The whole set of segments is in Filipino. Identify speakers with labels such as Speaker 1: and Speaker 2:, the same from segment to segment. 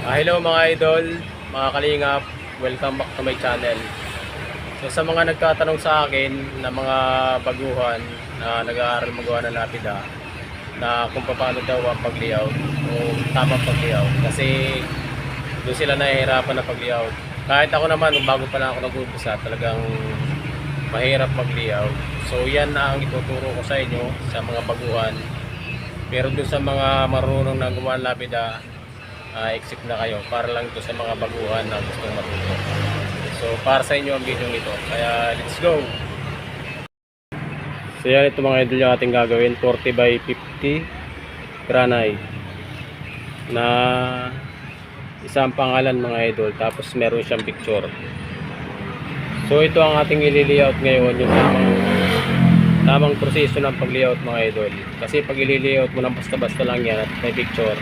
Speaker 1: Ah, hello mga idol, mga kalingap, welcome back to my channel. So sa mga nagtatanong sa akin na mga baguhan na nag-aaral magawa ng lapida na kung paano daw ang pag-layout o tamang pag-layout kasi doon sila nahihirapan na pag-layout. Kahit ako naman, bago pa lang ako nag-umpisa, talagang mahirap mag-layout. So yan na ang ituturo ko sa inyo sa mga baguhan. Pero doon sa mga marunong na gumawa ng lapida, uh, exit na kayo para lang ito sa mga baguhan na gustong matuto. So para sa inyo ang video nito. Kaya let's go! So yan ito mga idol yung ating gagawin 40 by 50 granite na isang pangalan mga idol tapos meron siyang picture. So ito ang ating ili-layout ngayon yung tamang tamang proseso ng pag-layout mga idol. Kasi pag ili-layout mo ng basta-basta lang yan at may picture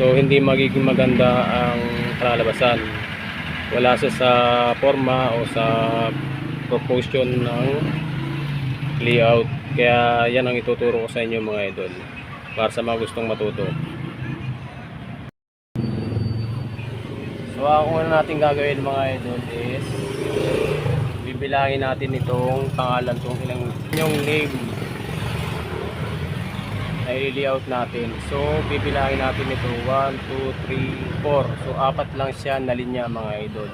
Speaker 1: So hindi magiging maganda ang kalalabasan. Wala siya sa forma o sa proportion ng layout. Kaya yan ang ituturo ko sa inyo mga idol. Para sa mga gustong matuto. So ang una natin gagawin mga idol is bibilangin natin itong pangalan tong ilang yung name na i-layout natin. So, bibilangin natin ito. 1, 2, 3, 4. So, apat lang siya na linya mga idol.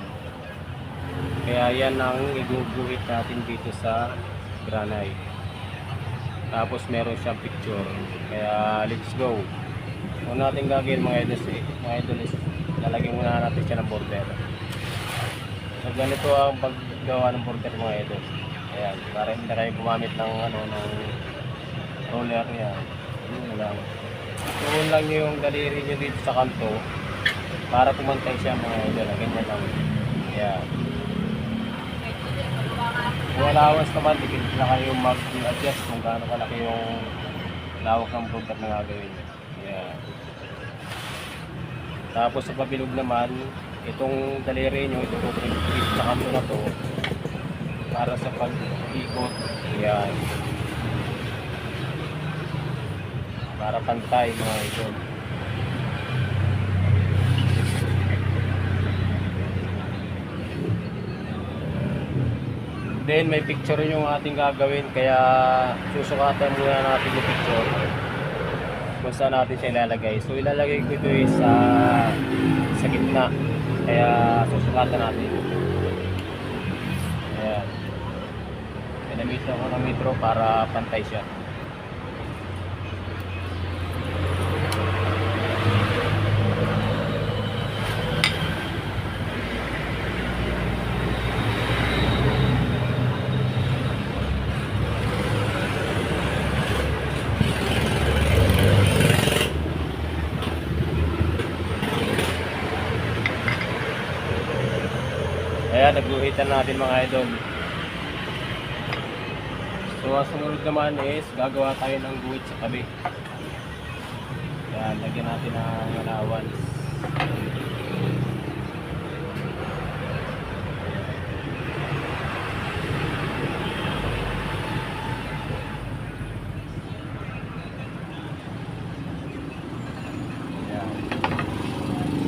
Speaker 1: Kaya yan ang iguguhit natin dito sa granite. Tapos meron siyang picture. Kaya let's go. Una natin gagawin mga idol, mga idol is lalagyan muna natin siya ng border. So, ganito ang paggawa ng border mga idol. Ayan, para hindi na kayo gumamit ng ano ng roller yan. Yun lang. Tuon lang nyo yung daliri nyo dito sa kanto para pumantay siya mga idol. Ganyan lang. Ayan. Kung allowance naman, dikit na kayo mag-adjust kung gaano kalaki yung lawak ng border na gagawin nyo. Ayan. Tapos sa pabilog naman, itong daliri nyo, itong dito sa kanto na to, para sa pag-ikot. Ayan. Para pantay mga idol. Then may picture yung ating gagawin kaya susukatan muna natin yung picture kung saan natin siya ilalagay. So ilalagay ko ito is sa sa gitna kaya susukatan natin. Ayan. Pinamit ako ng metro para pantay siya. Ayan, nagluhitan natin mga idol. So, ang sumunod naman is gagawa tayo ng guhit sa tabi. Ayan, lagyan natin ng.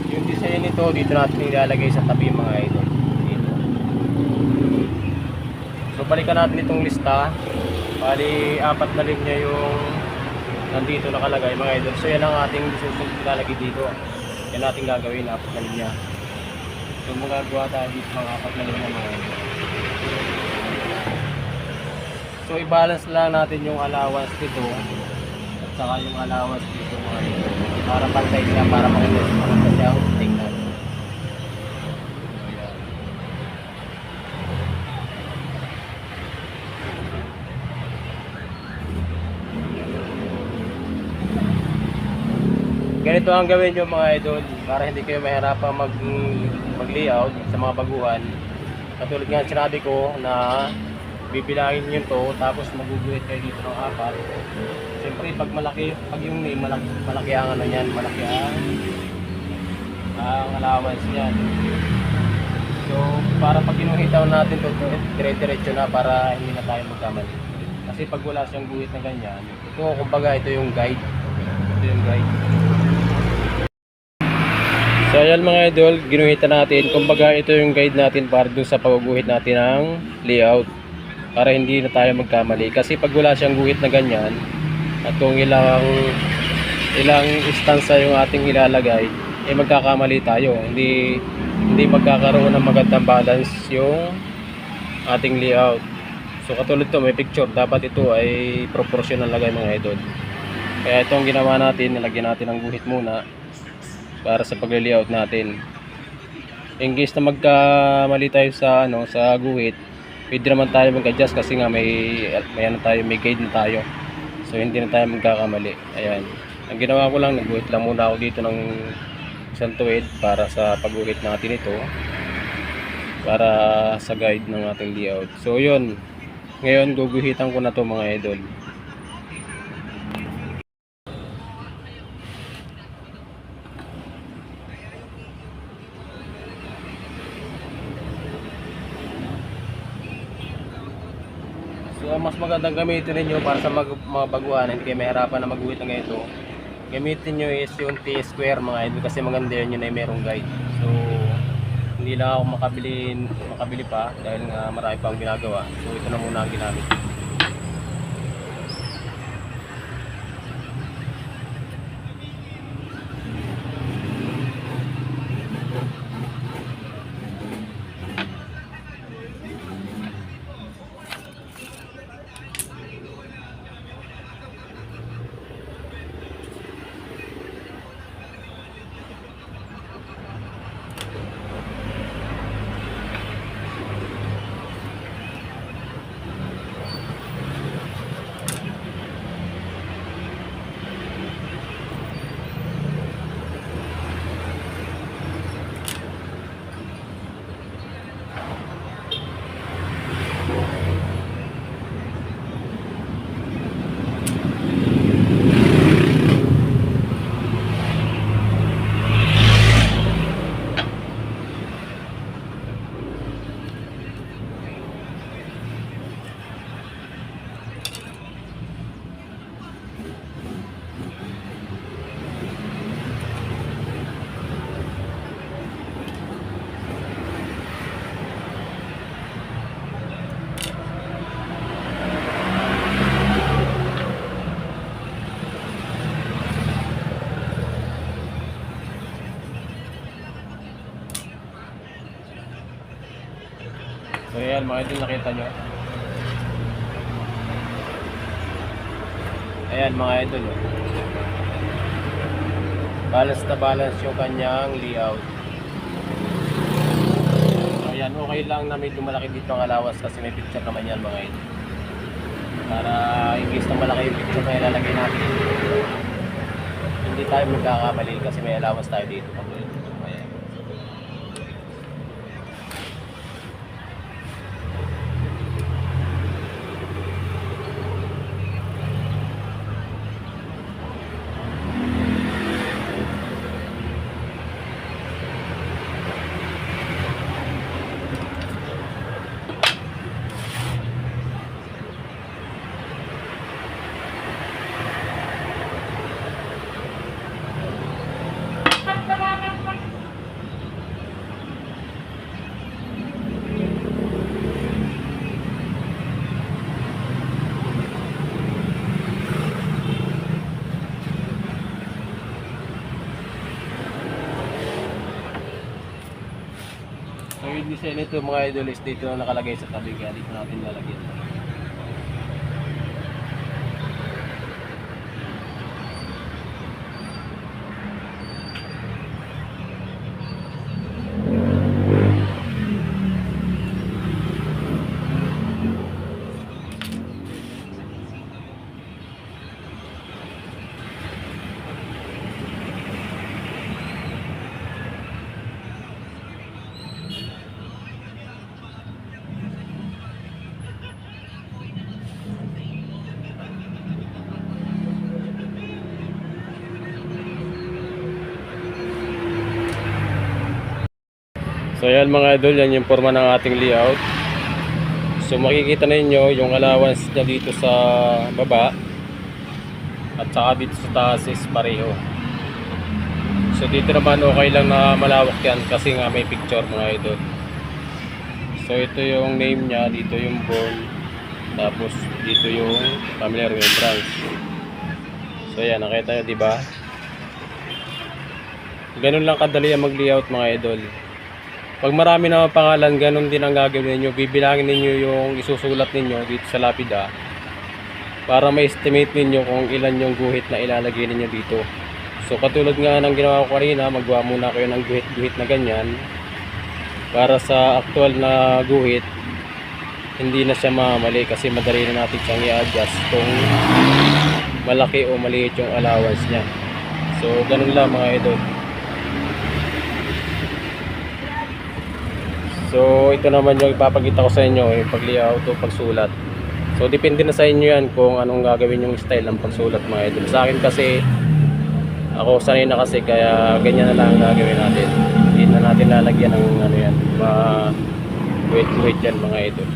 Speaker 1: Yung design nito, dito natin ilalagay sa tabi mga idol. Dito. So balikan natin itong lista. Bali, apat na linya yung nandito nakalagay mga idol. So yan ang ating susunod ilalagay dito. Yan natin gagawin, apat na linya. So magagawa tayo dito mga apat na linya mga idol. So i-balance lang natin yung allowance dito at saka yung allowance dito mga idol. Para pantay siya, para makita siya ang tingnan. So, yan. Ganito ang gawin nyo mga idol para hindi kayo mahirapan mag, mag layout sa mga baguhan. Katulad nga sinabi ko na bibilangin nyo to tapos maguguhit kayo dito ng apat. Siyempre pag malaki pag yung name malaki, malaki ang ano yan malaki ang ang allowance niyan. So para pag kinuhitaw natin to dire-diretso na para hindi na tayo magkamali. Kasi pag wala siyang guhit na ganyan ito kumbaga ito yung guide. Ito yung guide So ayan mga idol, ginuhitan natin. Kumbaga ito yung guide natin para dun sa pagguguhit natin ng layout. Para hindi na tayo magkamali. Kasi pag wala siyang guhit na ganyan, at kung ilang ilang istansa yung ating ilalagay, eh magkakamali tayo. Hindi hindi magkakaroon ng magandang balance yung ating layout. So katulad to may picture, dapat ito ay proportional lagay mga idol. Kaya ito ang ginawa natin, nilagyan natin ng guhit muna para sa pag-layout natin. In case na magkamali tayo sa ano sa guhit, pwede naman tayo mag-adjust kasi nga may may ano tayo, may guide na tayo. So hindi na tayo magkakamali. Ayan. Ang ginawa ko lang, nagguhit lang muna ako dito ng isang tuwid para sa pagguhit natin ito para sa guide ng ating layout. So yun. Ngayon guguhitan ko na to mga idol. So ang mas magandang gamitin ninyo para sa mag mga baguhan, hindi kayo mahirapan na magguhit ng ganito. Gamitin nyo is yung T-square mga idol kasi maganda yun yun ay merong guide. So hindi lang ako makabili, makabili pa dahil nga marami pang ginagawa. So ito na muna ang ginamit. So yan mga idol nakita nyo. Ayan mga idol. oh. Balance na balance yung kanyang layout. So yan, okay lang na medyo malaki dito ang alawas kasi may picture naman yan mga idol. Para case na malaki yung picture na ilalagay natin. Hindi tayo magkakamali kasi may allowance tayo dito. Ayan. Yung design nito mga idol is dito na nakalagay sa tabi kaya dito natin lalagyan. So yan mga idol, yan yung forma ng ating layout. So makikita ninyo yung allowance niya dito sa baba at saka dito sa taas is pareho. So dito naman okay lang na malawak yan kasi nga may picture mga idol. So ito yung name niya, dito yung born, tapos dito yung family remembrance. So yan, nakita nyo di ba? Ganun lang kadali ang mag-layout mga idol. Pag marami na pangalan, ganun din ang gagawin ninyo. Bibilangin ninyo yung isusulat ninyo dito sa lapida para ma-estimate ninyo kung ilan yung guhit na ilalagay ninyo dito. So katulad nga ng ginawa ko kanina, maggawa muna kayo ng guhit-guhit na ganyan para sa actual na guhit hindi na siya mamali kasi madali na natin siyang i-adjust kung malaki o maliit yung allowance niya. So ganun lang mga idol. So ito naman yung ipapakita ko sa inyo yung pag-layout o pagsulat. So depende na sa inyo yan kung anong gagawin yung style ng pagsulat mga idol. Sa akin kasi ako sanay na kasi kaya ganyan na lang ang gagawin natin. Hindi na natin lalagyan ng ano yan, ma wait wait yan mga idol.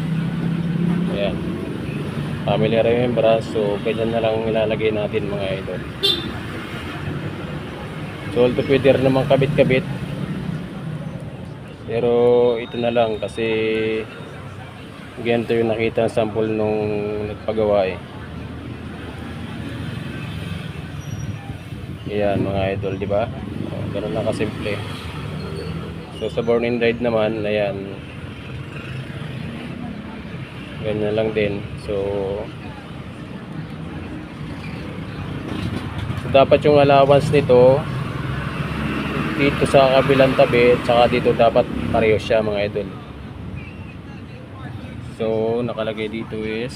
Speaker 1: Ayan. Family remembrance, so ganyan na lang ilalagay natin mga idol. So although pwede rin naman kabit-kabit. Pero ito na lang kasi ganito yung nakita ang sample nung nagpagawa eh. Ayan mga idol, di ba? Ganun lang kasimple. So sa born and died naman, ayan. Ganyan lang din. So, so dapat yung allowance nito dito sa kabilang tabi at saka dito dapat pareho siya mga idol. So, nakalagay dito is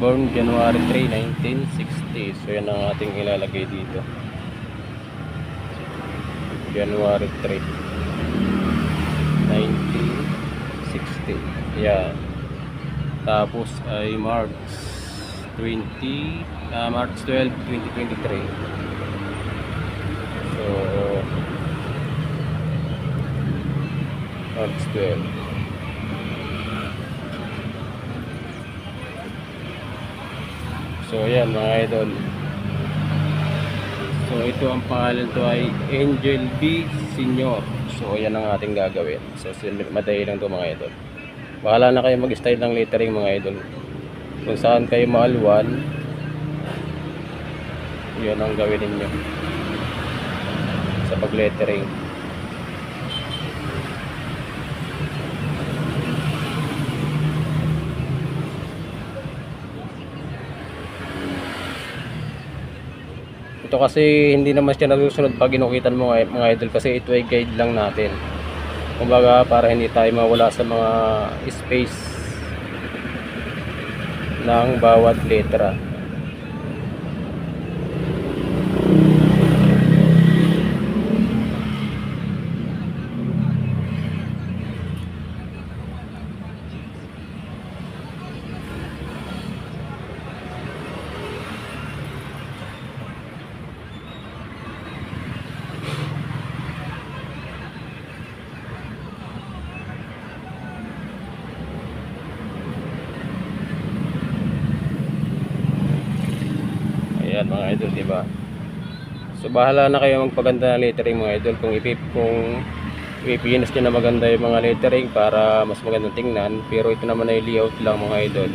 Speaker 1: born January 3, 1960. So, yan ang ating ilalagay dito. January 3 1960 yan tapos ay March 20 ah, March 12 2023 so March 12 so yan mga idol So ito ang pangalan to ay Angel B. Senior. So yan ang ating gagawin. So madali lang to mga idol. Bahala na kayo mag-style ng lettering mga idol. Kung saan kayo maalwan, yun ang gawin ninyo. Sa pag-lettering. Ito kasi hindi naman siya nasusunod pag inukitan mo mga, mga idol kasi ito ay guide lang natin. Kumbaga para hindi tayo mawala sa mga space ng bawat letra. Ayan mga idol, di ba? So bahala na kayo magpaganda ng lettering mga idol kung ipip kung ipipinas nyo na maganda yung mga lettering para mas magandang tingnan pero ito naman ay layout lang mga idol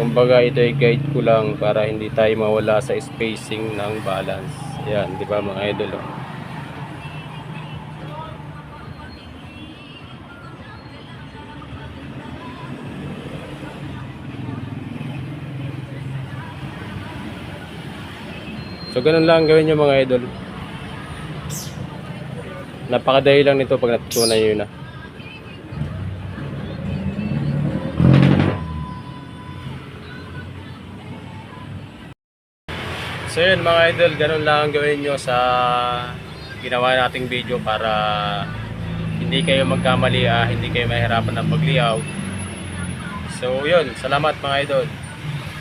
Speaker 1: kumbaga ito ay guide ko lang para hindi tayo mawala sa spacing ng balance yan di ba mga idol oh. So ganun lang gawin nyo mga idol. Napakadali lang nito pag natutunan nyo na. So yun mga idol, ganun lang ang gawin nyo sa ginawa nating video para hindi kayo magkamali, ah, hindi kayo mahirapan ng pag-layout. So yun, salamat mga idol.